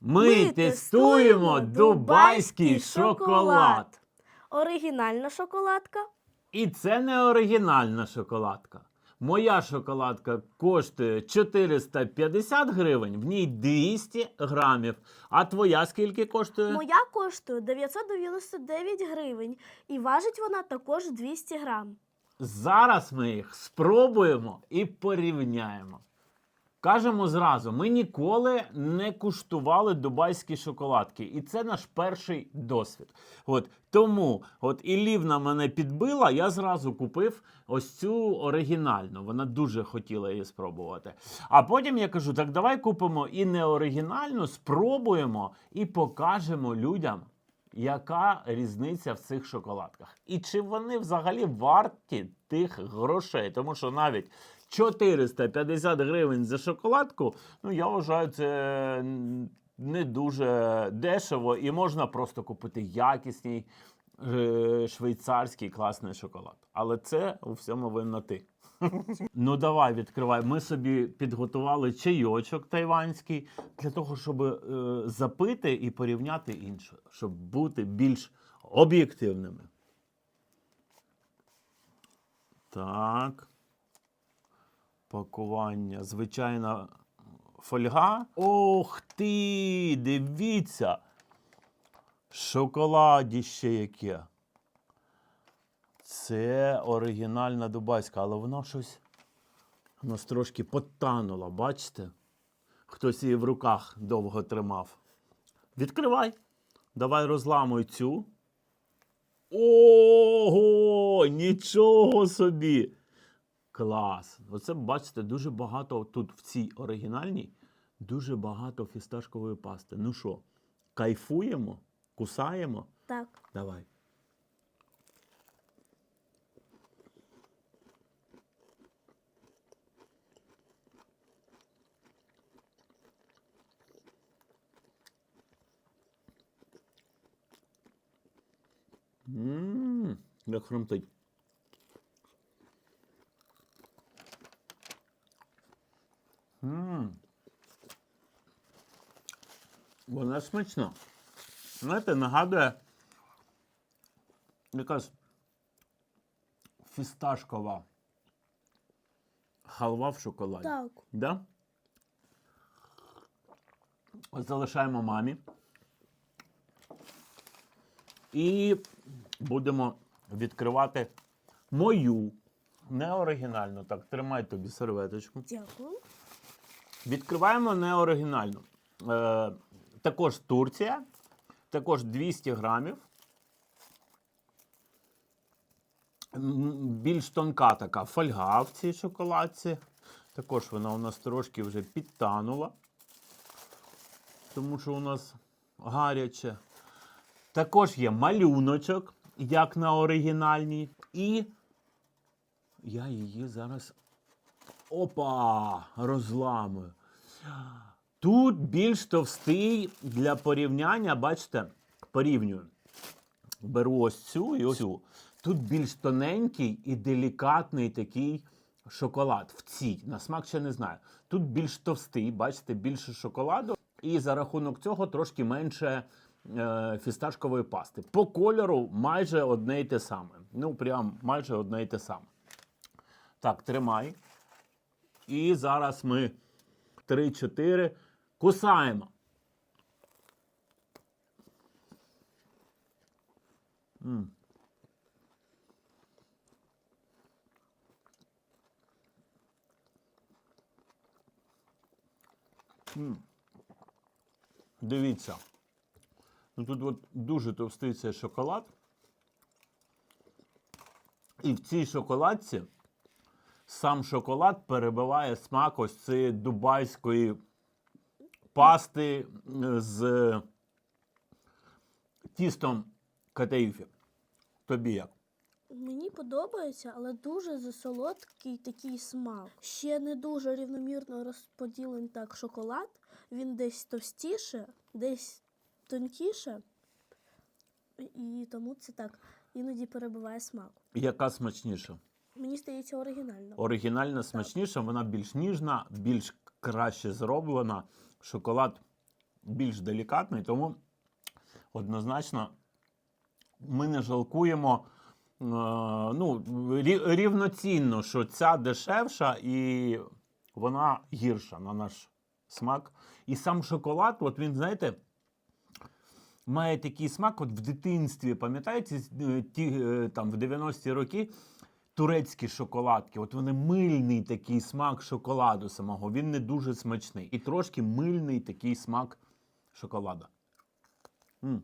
Ми тестуємо дубайський шоколад. Оригінальна шоколадка. І це не оригінальна шоколадка. Моя шоколадка коштує 450 гривень, в ній 200 грамів. А твоя скільки коштує? Моя коштує 999 гривень і важить вона також 200 грам. Зараз ми їх спробуємо і порівняємо. Кажемо зразу, ми ніколи не куштували дубайські шоколадки, і це наш перший досвід. От тому, от і Лівна мене підбила, я зразу купив ось цю оригінальну. Вона дуже хотіла її спробувати. А потім я кажу: так давай купимо і не оригінальну, спробуємо і покажемо людям, яка різниця в цих шоколадках. І чи вони взагалі варті тих грошей? Тому що навіть 450 гривень за шоколадку, ну я вважаю, це не дуже дешево, і можна просто купити якісний е, швейцарський класний шоколад. Але це у всьому винна ти. Ну давай відкривай. Ми собі підготували чайочок тайванський для того, щоб е, запити і порівняти інше, щоб бути більш об'єктивними. Так. Пакування. Звичайна фольга. Ох ти! Дивіться! Шоколадіще яке. Це оригінальна дубайська, але воно щось. Воно ж трошки потануло, бачите? Хтось її в руках довго тримав. Відкривай. Давай розламуй цю. Ого! Нічого собі! Клас! Оце, бачите, дуже багато тут в цій оригінальній, дуже багато фісташкової пасти. Ну що, кайфуємо? Кусаємо? Так. Давай. Ммм, як хрумтить. Ммм. Вона смачна. Знаєте, нагадує якась фісташкова халва в шоколаді. Так. Да? От залишаємо мамі. І будемо відкривати мою неоригінальну. Так, тримай тобі серветочку. Дякую. Відкриваємо неоригінальну. Е, також Турція, також 200 грамів. Більш тонка така фольга в цій шоколадці. Також вона у нас трошки вже підтанула, тому що у нас гаряче. Також є малюночок, як на оригінальній. І я її зараз Опа! Розламую. Тут більш товстий для порівняння, бачите, порівнюю. Беру ось цю і ось цю. Тут більш тоненький і делікатний такий шоколад. В цій. На смак ще не знаю. Тут більш товстий, бачите, більше шоколаду. І за рахунок цього трошки менше е, фісташкової пасти. По кольору майже одне й те саме. Ну, прям майже одне й те саме. Так, тримай. І зараз ми 3-4 кусаємо. М. М. Дивіться. Ну, тут от дуже товстий цей шоколад. І в цій шоколадці сам шоколад перебиває смак ось цієї дубайської пасти е, з тістом катаїфі. Тобі як? Мені подобається, але дуже засолодкий такий смак. Ще не дуже рівномірно розподілений так шоколад. Він десь товстіше, десь тонкіше. І тому це так іноді перебиває смак. Яка смачніша? Мені здається, оригінально. Оригінальна смачніша, вона більш ніжна, більш краще зроблена. Шоколад більш делікатний, тому однозначно ми не жалкуємо. е, Ну, рівноцінно, що ця дешевша і вона гірша на наш смак. І сам шоколад, от він, знаєте, має такий смак, от в дитинстві, пам'ятаєте, е, ті е, там в 90-ті роки турецькі шоколадки. От вони мильний такий смак шоколаду самого. Він не дуже смачний. І трошки мильний такий смак шоколада. М.